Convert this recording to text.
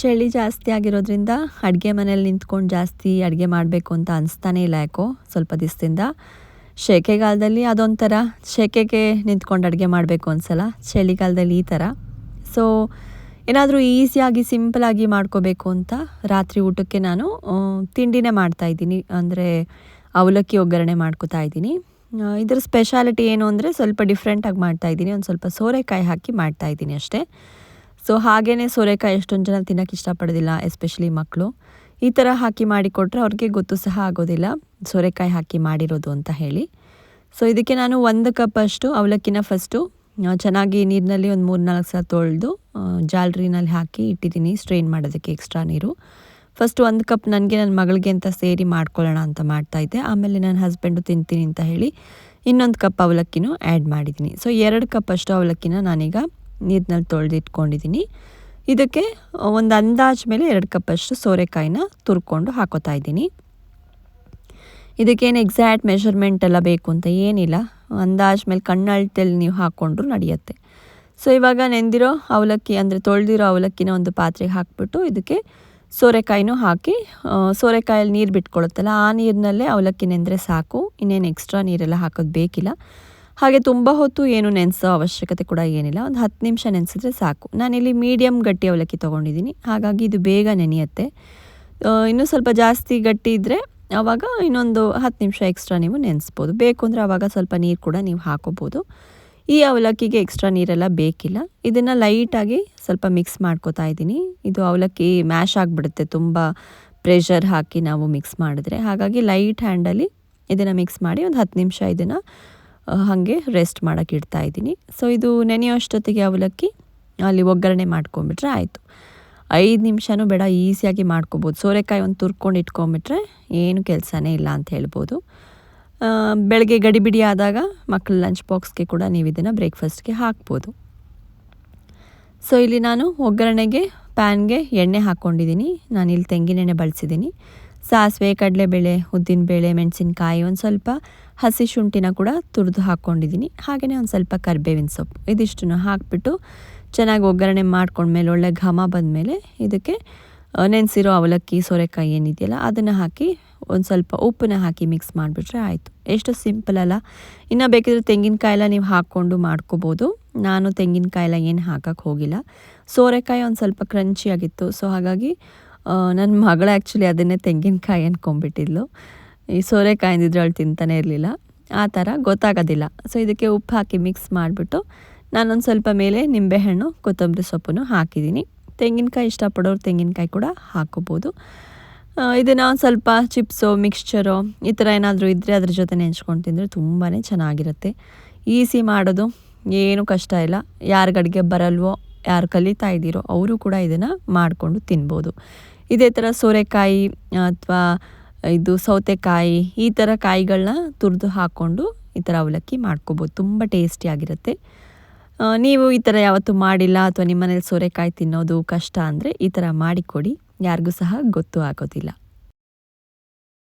ಚಳಿ ಜಾಸ್ತಿ ಆಗಿರೋದ್ರಿಂದ ಅಡುಗೆ ಮನೇಲಿ ನಿಂತ್ಕೊಂಡು ಜಾಸ್ತಿ ಅಡುಗೆ ಮಾಡಬೇಕು ಅಂತ ಅನಿಸ್ತಾನೇ ಇಲ್ಲ ಯಾಕೋ ಸ್ವಲ್ಪ ದಿವಸದಿಂದ. ಶೆಕೆಗಾಲದಲ್ಲಿ ಅದೊಂಥರ ಶೇಕೆಗೆ ನಿಂತ್ಕೊಂಡು ಅಡುಗೆ ಮಾಡಬೇಕು ಅನ್ಸಲ್ಲ, ಚಳಿಗಾಲದಲ್ಲಿ ಈ ಥರ. ಸೊ ಏನಾದರೂ ಈಸಿಯಾಗಿ ಸಿಂಪಲಾಗಿ ಮಾಡ್ಕೋಬೇಕು ಅಂತ ರಾತ್ರಿ ಊಟಕ್ಕೆ ನಾನು ತಿಂಡಿನೇ ತಿಂಡಿನೇ ಮಾಡ್ತಾಯಿದ್ದೀನಿ ಅಂದರೆ ಅವಲಕ್ಕಿ ಒಗ್ಗರಣೆ ಮಾಡ್ಕೋತಾ ಇದ್ದೀನಿ. ಇದರ ಸ್ಪೆಷಾಲಿಟಿ ಏನು ಅಂದರೆ ಸ್ವಲ್ಪ ಡಿಫ್ರೆಂಟಾಗಿ ಮಾಡ್ತಾಯಿದ್ದೀನಿ ಒಂದು ಸ್ವಲ್ಪ ಸೋರೆಕಾಯಿ ಹಾಕಿ ಮಾಡ್ತಾಯಿದ್ದೀನಿ ಅಷ್ಟೇ. ಸೊ ಹಾಗೇ ಸೋರೆಕಾಯಿ ಎಷ್ಟೊಂದು ಜನ ತಿನ್ನೋಕೆ ಇಷ್ಟಪಡೋದಿಲ್ಲ ಎಸ್ಪೆಷಲಿ ಮಕ್ಕಳು ಈ ಥರ ಹಾಕಿ ಮಾಡಿಕೊಟ್ರೆ ಅವ್ರಿಗೆ ಗೊತ್ತು ಸಹ ಆಗೋದಿಲ್ಲ. ಸೋರೆಕಾಯಿ ಹಾಕಿ ಮಾಡಿರೋದು ಅಂತ ಹೇಳಿ. ಸೊ ಇದಕ್ಕೆ ನಾನು ಒಂದು ಕಪ್ ಅಷ್ಟು ಅವಲಕ್ಕಿನ ಫಸ್ಟು ಚೆನ್ನಾಗಿ ನೀರಿನಲ್ಲಿ ಒಂದು ಮೂರು ನಾಲ್ಕು ಸಲ ತೊಳೆದು ಜಾಲ್ರಿನಲ್ಲಿ ಹಾಕಿ ಇಟ್ಟಿದ್ದೀನಿ ಸ್ಟ್ರೈನ್ ಮಾಡೋದಕ್ಕೆ ಎಕ್ಸ್ಟ್ರಾ ನೀರು. ಫಸ್ಟ್ ಒಂದು ಕಪ್ ನನಗೆ ನನ್ನ ಮಗಳಿಗೆ ಅಂತ ಸೇರಿ ಮಾಡ್ಕೊಳ್ಳೋಣ ಅಂತ ಮಾಡ್ತಾಯಿದ್ದೆ ಆಮೇಲೆ ನನ್ನ ಹಸ್ಬೆಂಡು ತಿಂತೀನಿ ಅಂತ ಹೇಳಿ ಇನ್ನೊಂದು ಕಪ್ ಅವಲಕ್ಕಿನೂ ಆ್ಯಡ್ ಮಾಡಿದ್ದೀನಿ. ಸೊ ಎರಡು ಕಪ್ ಅಷ್ಟು ಅವಲಕ್ಕಿನ ನಾನೀಗ ನೀರಿನಲ್ಲಿ ತೊಳೆದಿಟ್ಕೊಂಡಿದ್ದೀನಿ. ಇದಕ್ಕೆ ಒಂದು ಅಂದಾಜು ಮೇಲೆ ಎರಡು ಕಪ್ ಅಷ್ಟು ಸೋರೆಕಾಯಿನ ತುರ್ಕೊಂಡು ಹಾಕೋತಾ ಇದ್ದೀನಿ. ಇದಕ್ಕೇನು ಎಕ್ಸಾಕ್ಟ್ ಮೆಷರ್ಮೆಂಟ್ ಎಲ್ಲ ಬೇಕು ಅಂತ ಏನಿಲ್ಲ. ಅಂದಾಜ್ ಮೇಲೆ ಕಣ್ಣಳ್ತಲ್ಲಿ ನೀವು ಹಾಕ್ಕೊಂಡ್ರು ನಡೆಯುತ್ತೆ. ಸೊ ಇವಾಗ ನೆಂದಿರೋ ಅವಲಕ್ಕಿ, ಅಂದರೆ ತೊಳೆದಿರೋ ಅವಲಕ್ಕಿನ ಒಂದು ಪಾತ್ರೆಗೆ ಹಾಕ್ಬಿಟ್ಟು ಇದಕ್ಕೆ ಸೋರೆಕಾಯಿನೂ ಹಾಕಿ ಸೋರೆಕಾಯಲ್ಲಿ ನೀರು ಬಿಟ್ಕೊಳುತ್ತಲ್ಲ, ಆ ನೀರಿನಲ್ಲೇ ಅವಲಕ್ಕಿ ನೆಂದರೆ ಸಾಕು. ಇನ್ನೇನು ಎಕ್ಸ್ಟ್ರಾ ನೀರೆಲ್ಲ ಹಾಕೋದು ಬೇಕಿಲ್ಲ. ಹಾಗೆ ತುಂಬ ಹೊತ್ತು ಏನು ನೆನೆಸೋ ಅವಶ್ಯಕತೆ ಕೂಡ ಏನಿಲ್ಲ. ಒಂದು ಹತ್ತು ನಿಮಿಷ ನೆನೆಸಿದ್ರೆ ಸಾಕು. ನಾನಿಲ್ಲಿ ಮೀಡಿಯಮ್ ಗಟ್ಟಿ ಅವಲಕ್ಕಿ ತೊಗೊಂಡಿದ್ದೀನಿ. ಹಾಗಾಗಿ ಇದು ಬೇಗ ನೆನೆಯುತ್ತೆ. ಇನ್ನೂ ಸ್ವಲ್ಪ ಜಾಸ್ತಿ ಗಟ್ಟಿ ಇದ್ದರೆ ಆವಾಗ ಇನ್ನೊಂದು ಹತ್ತು ನಿಮಿಷ ಎಕ್ಸ್ಟ್ರಾ ನೀವು ನೆನೆಸ್ಬೋದು. ಬೇಕು ಅಂದರೆ ಆವಾಗ ಸ್ವಲ್ಪ ನೀರು ಕೂಡ ನೀವು ಹಾಕೋಬೋದು. ಈ ಅವಲಕ್ಕಿಗೆ ಎಕ್ಸ್ಟ್ರಾ ನೀರೆಲ್ಲ ಬೇಕಿಲ್ಲ. ಇದನ್ನು ಲೈಟಾಗಿ ಸ್ವಲ್ಪ ಮಿಕ್ಸ್ ಮಾಡ್ಕೋತಾ ಇದ್ದೀನಿ. ಇದು ಅವಲಕ್ಕಿ ಮ್ಯಾಶ್ ಆಗಿಬಿಡುತ್ತೆ. ತುಂಬ ಪ್ರೆಷರ್ ಹಾಕಿ ನಾವು ಮಿಕ್ಸ್ ಮಾಡಿದ್ರೆ. ಹಾಗಾಗಿ ಲೈಟ್ ಹ್ಯಾಂಡಲ್ಲಿ ಇದನ್ನು ಮಿಕ್ಸ್ ಮಾಡಿ ಒಂದು ಹತ್ತು ನಿಮಿಷ ಇದನ್ನು ಹಾಗೆ ರೆಸ್ಟ್ ಮಾಡೋಕ್ಕೆ ಇಡ್ತಾ ಇದ್ದೀನಿ. ಸೊ ಇದು ನೆನೆಯೋಷ್ಟೊತ್ತಿಗೆ ಅವಲಕ್ಕಿ ಅಲ್ಲಿ ಒಗ್ಗರಣೆ ಮಾಡ್ಕೊಂಬಿಟ್ರೆ ಆಯಿತು. ಐದು ನಿಮಿಷನೂ ಬೇಡ, ಈಸಿಯಾಗಿ ಮಾಡ್ಕೊಬೋದು. ಸೋರೆಕಾಯಿ ಒಂದು ತುರ್ಕೊಂಡು ಇಟ್ಕೊಂಬಿಟ್ರೆ ಏನು ಕೆಲಸನೇ ಇಲ್ಲ ಅಂತ ಹೇಳ್ಬೋದು. ಬೆಳಗ್ಗೆ ಗಡಿಬಿಡಿ ಆದಾಗ ಮಕ್ಕಳ ಲಂಚ್ ಬಾಕ್ಸ್ಗೆ ಕೂಡ ನೀವು ಇದನ್ನು ಬ್ರೇಕ್ಫಾಸ್ಟ್ಗೆ ಹಾಕ್ಬೋದು. ಸೊ ಇಲ್ಲಿ ನಾನು ಒಗ್ಗರಣೆಗೆ ಪ್ಯಾನ್ಗೆ ಎಣ್ಣೆ ಹಾಕ್ಕೊಂಡಿದ್ದೀನಿ ನಾನು ಇಲ್ಲಿ ತೆಂಗಿನೆಣ್ಣೆ ಬಳಸಿದ್ದೀನಿ. ಸಾಸಿವೆ, ಕಡಲೆಬೇಳೆ, ಉದ್ದಿನಬೇಳೆ, ಮೆಣಸಿನಕಾಯಿ ಒಂದು ಸ್ವಲ್ಪ ಹಸಿ ಶುಂಠಿನ ಕೂಡ ತುರಿದು ಹಾಕ್ಕೊಂಡಿದ್ದೀನಿ ಹಾಗೆಯೇ ಒಂದು ಸ್ವಲ್ಪ ಕರಿಬೇವಿನ ಸೊಪ್ಪು ಇದಿಷ್ಟನ್ನು ಹಾಕಿಬಿಟ್ಟು ಚೆನ್ನಾಗಿ ಒಗ್ಗರಣೆ ಮಾಡ್ಕೊಂಡ್ಮೇಲೆ ಒಳ್ಳೆ ಘಮ ಬಂದಮೇಲೆ ಇದಕ್ಕೆ ನೆನೆಸಿರೋ ಅವಲಕ್ಕಿ, ಸೋರೆಕಾಯಿ ಏನಿದೆಯಲ್ಲ ಅದನ್ನು ಹಾಕಿ ಒಂದು ಸ್ವಲ್ಪ ಉಪ್ಪನ್ನ ಹಾಕಿ ಮಿಕ್ಸ್ ಮಾಡಿಬಿಟ್ರೆ ಆಯಿತು. ಎಷ್ಟು ಸಿಂಪಲ್ ಅಲ್ಲ. ಇನ್ನು ಬೇಕಿದ್ರೆ ತೆಂಗಿನಕಾಯೆಲ್ಲ ನೀವು ಹಾಕ್ಕೊಂಡು ಮಾಡ್ಕೋಬೋದು. ನಾನು ತೆಂಗಿನಕಾಯೆಲ್ಲ ಏನು ಹಾಕೋಕ್ಕೆ ಹೋಗಿಲ್ಲ. ಸೋರೆಕಾಯಿ ಒಂದು ಸ್ವಲ್ಪ ಕ್ರಂಚಿಯಾಗಿತ್ತು. ಸೊ ಹಾಗಾಗಿ ನನ್ನ ಮಗಳು ಆ್ಯಕ್ಚುಲಿ ಅದನ್ನೇ ತೆಂಗಿನಕಾಯಿ ಅಂದ್ಕೊಂಬಿಟ್ಟಿದ್ಲು ಈ ಸೋರೆಕಾಯಿ ಅಂದಿದ್ರೆ ಅವಳು ತಿಂತಾನೆ ಇರಲಿಲ್ಲ. ಆ ಥರ ಗೊತ್ತಾಗೋದಿಲ್ಲ. ಸೊ ಇದಕ್ಕೆ ಉಪ್ಪು ಹಾಕಿ ಮಿಕ್ಸ್ ಮಾಡಿಬಿಟ್ಟು ನಾನೊಂದು ಸ್ವಲ್ಪ ಮೇಲೆ ನಿಂಬೆಹಣ್ಣು, ಕೊತ್ತಂಬರಿ ಸೊಪ್ಪನ್ನು ಹಾಕಿದ್ದೀನಿ. ತೆಂಗಿನಕಾಯಿ ಇಷ್ಟಪಡೋರು ತೆಂಗಿನಕಾಯಿ ಕೂಡ ಹಾಕೋಬೋದು. ಇದನ್ನು ಒಂದು ಸ್ವಲ್ಪ ಚಿಪ್ಸು ಮಿಕ್ಸ್ಚರು ಈ ಥರ ಏನಾದರೂ ಇದ್ದರೆ ಅದ್ರ ಜೊತೆ ನೆಂಚ್ಕೊಂಡು ತಿಂದರೆ ತುಂಬಾ ಚೆನ್ನಾಗಿರುತ್ತೆ. ಈಸಿ ಮಾಡೋದು, ಏನು ಕಷ್ಟ ಇಲ್ಲ. ಯಾರಿಗಡಿಗೆ ಬರಲ್ವೋ, ಯಾರು ಕಲಿತಾ ಇದ್ದೀರೋ, ಅವರು ಕೂಡ ಇದನ್ನು ಮಾಡಿಕೊಂಡು ತಿನ್ಬೋದು. ಇದೇ ಥರ ಸೋರೆಕಾಯಿ ಅಥವಾ ಇದು ಸೌತೆಕಾಯಿ ಈ ಥರ ಕಾಯಿಗಳನ್ನ ತುರಿದು ಹಾಕ್ಕೊಂಡು ಈ ಥರ ಅವಲಕ್ಕಿ ಮಾಡ್ಕೋಬೋದು. ತುಂಬ ಟೇಸ್ಟಿಯಾಗಿರುತ್ತೆ ನೀವು ಈ ಥರ ಯಾವತ್ತೂ ಮಾಡಿಲ್ಲ ಅಥವಾ ನಿಮ್ಮನೇಲಿ ಸೋರೆಕಾಯಿ ತಿನ್ನೋದು ಕಷ್ಟ ಅಂದರೆ ಈ ಥರ ಮಾಡಿಕೊಡಿ. ಯಾರಿಗೂ ಸಹ ಗೊತ್ತು ಆಗೋದಿಲ್ಲ.